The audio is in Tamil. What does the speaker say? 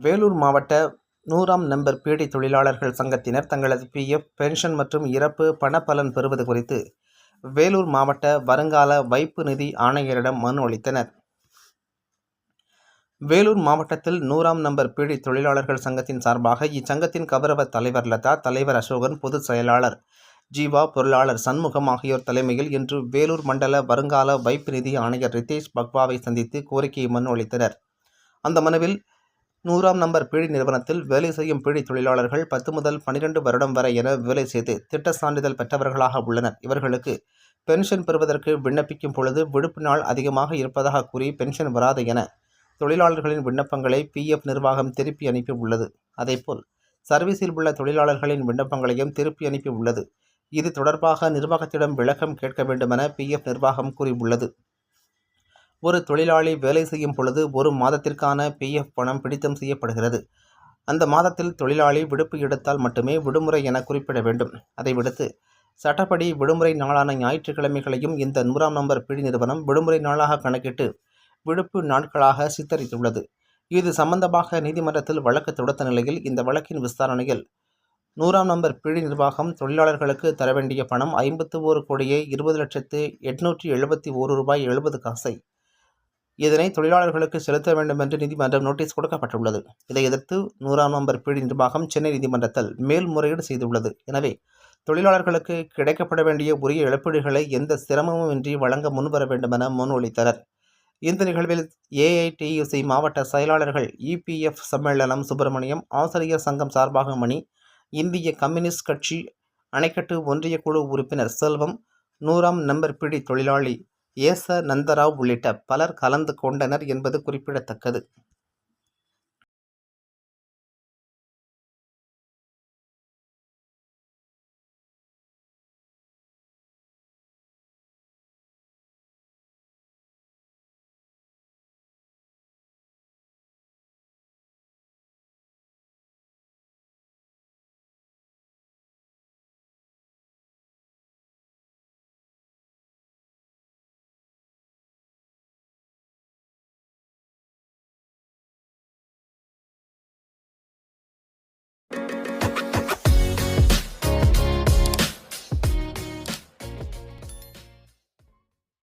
வேலூர் மாவட்ட நூறாம் நம்பர் பீடி தொழிலாளர்கள் சங்கத்தினர் தங்களது பிஎஃப் பென்ஷன் மற்றும் இறப்பு பணப்பலன் பெறுவது குறித்து வேலூர் மாவட்ட வருங்கால வைப்பு நிதி ஆணையரிடம் மனு அளித்தனர். வேலூர் மாவட்டத்தில் நூறாம் நம்பர் பீடி தொழிலாளர்கள் சங்கத்தின் சார்பாக இச்சங்கத்தின் கௌரவ தலைவர் லதா தலைவர் அசோகன் பொதுச் செயலாளர் ஜீவா பொருளாளர் சண்முகம் ஆகியோர் தலைமையில் இன்று வேலூர் மண்டல வருங்கால வைப்பு நிதி ஆணையர் ரிதேஷ் பக்வாவை சந்தித்து கோரிக்கை மனு அளித்தனர். அந்த மனுவில் நூறாம் நம்பர் பீடி நிறுவனத்தில் வேலை செய்யும் பீடி தொழிலாளர்கள் பத்து முதல் பனிரெண்டு வருடம் வரை என வேலை செய்து திட்ட சான்றிதழ் பெற்றவர்களாக உள்ளனர். இவர்களுக்கு பென்ஷன் பெறுவதற்கு விண்ணப்பிக்கும் பொழுது விடுப்பு நாள் அதிகமாக இருப்பதாக கூறி பென்ஷன் வராது என தொழிலாளர்களின் விண்ணப்பங்களை பிஎஃப் நிர்வாகம் திருப்பி அனுப்பி உள்ளது. அதேபோல் சர்வீஸில் உள்ள தொழிலாளர்களின் விண்ணப்பங்களையும் திருப்பி அனுப்பி உள்ளது. இது தொடர்பாக நிர்வாகத்திடம் விளக்கம் கேட்க வேண்டுமென பிஎஃப் நிர்வாகம் கூறியுள்ளது. ஒரு தொழிலாளி வேலை செய்யும் பொழுது ஒரு மாதத்திற்கான பிஎஃப் பணம் பிடித்தம் செய்யப்படுகிறது. அந்த மாதத்தில் தொழிலாளி விடுப்பு எடுத்தால் மட்டுமே விடுமுறை என குறிப்பிட வேண்டும். அதை விடுத்து சட்டப்படி விடுமுறை நாளான ஞாயிற்றுக்கிழமைகளையும் இந்த நூறாம் நம்பர் பிடி நிறுவனம் விடுமுறை நாளாக கணக்கிட்டு விடுப்பு நாட்களாக சித்தரித்துள்ளது. இது சம்பந்தமாக நீதிமன்றத்தில் வழக்கு தொடுத்த நிலையில் இந்த வழக்கின் விசாரணையில் நூறாம் நம்பர் பிழை நிர்வாகம் தொழிலாளர்களுக்கு தர வேண்டிய பணம் ஐம்பத்து ஓரு கோடியே இருபது லட்சத்து எட்நூற்றி எழுபத்தி ஓரு ரூபாய் எழுபது காசை இதனை தொழிலாளர்களுக்கு செலுத்த வேண்டும் என்று நீதிமன்றம் நோட்டீஸ் கொடுக்கப்பட்டுள்ளது. இதை எதிர்த்து நூறாம் நம்பர் பீடி நிர்வாகம் சென்னை நீதிமன்றத்தில் மேல்முறையீடு செய்துள்ளது. எனவே தொழிலாளர்களுக்கு கிடைக்கப்பட வேண்டிய உரிய இழப்பீடுகளை எந்த சிரமமும் இன்றி வழங்க முன்வர வேண்டுமென மனு அளித்தனர். இந்த நிகழ்வில் ஏஐடியுசி மாவட்ட செயலாளர்கள் இபிஎஃப் சம்மேளனம் சுப்பிரமணியம் ஆசிரியர் சங்கம் சார்பாக மணி இந்திய கம்யூனிஸ்ட் கட்சி அணைக்கட்டு ஒன்றிய குழு உறுப்பினர் செல்வம் நூறாம் நம்பர் பிடி தொழிலாளி ஏச நந்தராவ் உள்ளிட்ட பலர் கலந்து கொண்டனர் என்பது குறிப்பிடத்தக்கது.